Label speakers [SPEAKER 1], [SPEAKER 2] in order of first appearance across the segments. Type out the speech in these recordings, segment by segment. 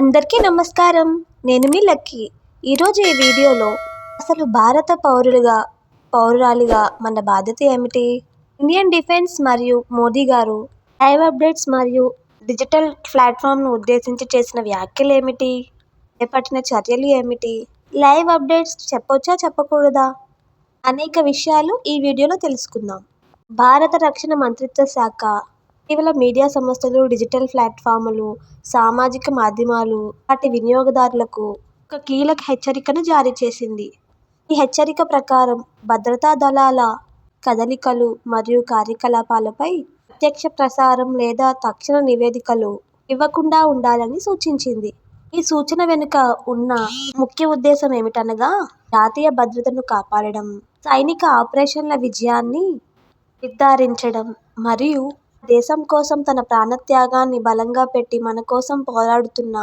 [SPEAKER 1] అందరికీ నమస్కారం. నేను మీ లక్కీ. ఈరోజు ఈ వీడియోలో అసలు భారత పౌరులుగా పౌరురాలిగా మన బాధ్యత ఏమిటి? ఇండియన్ డిఫెన్స్ మరియు మోదీ గారు లైవ్ అప్డేట్స్ మరియు డిజిటల్ ప్లాట్ఫామ్ను ఉద్దేశించి చేసిన వ్యాఖ్యలు ఏమిటి? చేపట్టిన చర్యలు ఏమిటి? లైవ్ అప్డేట్స్ చెప్పొచ్చా చెప్పకూడదా? అనేక విషయాలు ఈ వీడియోలో తెలుసుకుందాం. భారత రక్షణ మంత్రిత్వ శాఖ ఇటీవల మీడియా సంస్థలు డిజిటల్ ప్లాట్ఫాములు సామాజిక మాధ్యమాలు వాటి వినియోగదారులకు ఒక కీలక హెచ్చరికను జారీ చేసింది. ఈ హెచ్చరిక ప్రకారం భద్రతా దళాల కదలికలు మరియు కార్యకలాపాలపై ప్రత్యక్ష ప్రసారం లేదా తక్షణ నివేదికలు ఇవ్వకుండా ఉండాలని సూచించింది. ఈ సూచన వెనుక ఉన్న ముఖ్య ఉద్దేశం ఏమిటనగా జాతీయ భద్రతను కాపాడడం సైనిక ఆపరేషన్ల విజయాన్ని నిర్ధారించడం మరియు దేశం కోసం తన ప్రాణత్యాగాన్ని బలంగా పెట్టి మన కోసం పోరాడుతున్న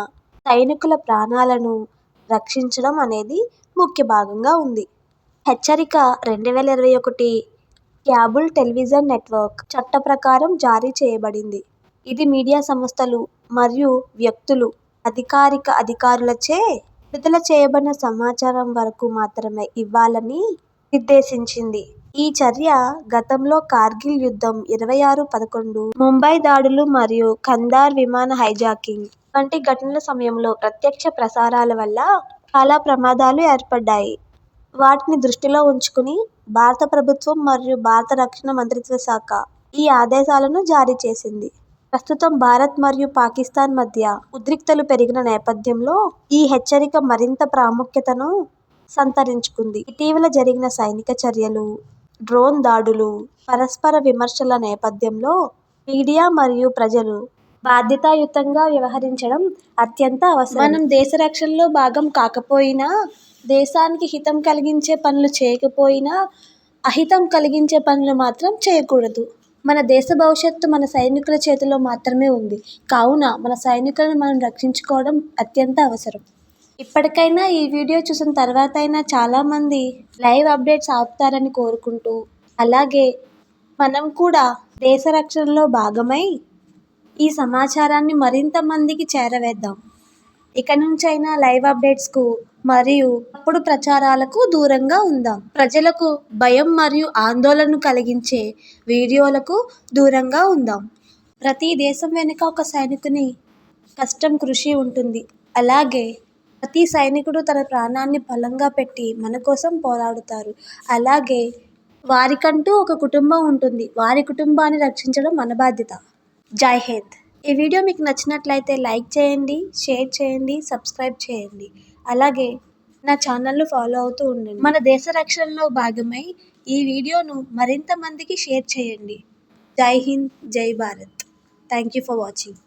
[SPEAKER 1] సైనికుల ప్రాణాలను రక్షించడం అనేది ముఖ్య భాగంగా ఉంది. హెచ్చరిక రెండు వేల ఇరవై ఒకటి క్యాబుల్ టెలివిజన్ నెట్వర్క్ చట్ట ప్రకారం జారీ చేయబడింది. ఇది మీడియా సంస్థలు మరియు వ్యక్తులు అధికారిక అధికారులచే విడుదల చేయబడిన సమాచారం వరకు మాత్రమే ఇవ్వాలని నిర్దేశించింది. ఈ చర్య గతంలో కార్గిల్ యుద్ధం ఇరవై ఆరు పదకొండు ముంబై దాడులు మరియు కందార్ విమాన హైజాకింగ్ వంటి ఘటనల సమయంలో ప్రత్యక్ష ప్రసారాల వల్ల చాలా ప్రమాదాలు ఏర్పడ్డాయి. వాటిని దృష్టిలో ఉంచుకుని భారత ప్రభుత్వం మరియు భారత రక్షణ మంత్రిత్వ శాఖ ఈ ఆదేశాలను జారీ చేసింది. ప్రస్తుతం భారత్ మరియు పాకిస్తాన్ మధ్య ఉద్రిక్తలు పెరిగిన నేపథ్యంలో ఈ హెచ్చరిక మరింత ప్రాముఖ్యతను సంతరించుకుంది. ఇటీవల జరిగిన సైనిక చర్యలు డ్రోన్ దాడులు పరస్పర విమర్శల నేపథ్యంలో మీడియా మరియు ప్రజలు బాధ్యతాయుతంగా వ్యవహరించడం అత్యంత అవసరం. మనం దేశ రక్షణలో భాగం కాకపోయినా దేశానికి హితం కలిగించే పనులు చేయకపోయినా అహితం కలిగించే పనులు మాత్రం చేయకూడదు. మన దేశ భవిష్యత్తు మన సైనికుల చేతిలో మాత్రమే ఉంది. కావున మన సైనికులను మనం రక్షించుకోవడం అత్యంత అవసరం. ఇప్పటికైనా ఈ వీడియో చూసిన తర్వాత అయినా చాలామంది లైవ్ అప్డేట్స్ ఆపుతారని కోరుకుంటూ అలాగే మనం కూడా దేశ రక్షణలో భాగమై ఈ సమాచారాన్ని మరింత మందికి చేరవేద్దాం. ఇక నుంచైనా లైవ్ అప్డేట్స్కు మరియు అప్పుడు ప్రచారాలకు దూరంగా ఉందాం. ప్రజలకు భయం మరియు ఆందోళన కలిగించే వీడియోలకు దూరంగా ఉందాం. ప్రతి దేశం వెనుక ఒక సైనికుని కష్టం కృషి ఉంటుంది. అలాగే ప్రతి సైనికుడు తన ప్రాణాన్ని బలంగా పెట్టి మన కోసం పోరాడుతారు. అలాగే వారికంటూ ఒక కుటుంబం ఉంటుంది. వారి కుటుంబాన్ని రక్షించడం మన బాధ్యత. జై హింద్. ఈ వీడియో మీకు నచ్చినట్లయితే లైక్ చేయండి షేర్ చేయండి సబ్స్క్రైబ్ చేయండి. అలాగే నా ఛానల్ను ఫాలో అవుతూ ఉండండి. మన దేశ రక్షణలో భాగమై ఈ వీడియోను మరింత మందికి షేర్ చేయండి. జై హింద్ జై Bharat. Thank you for watching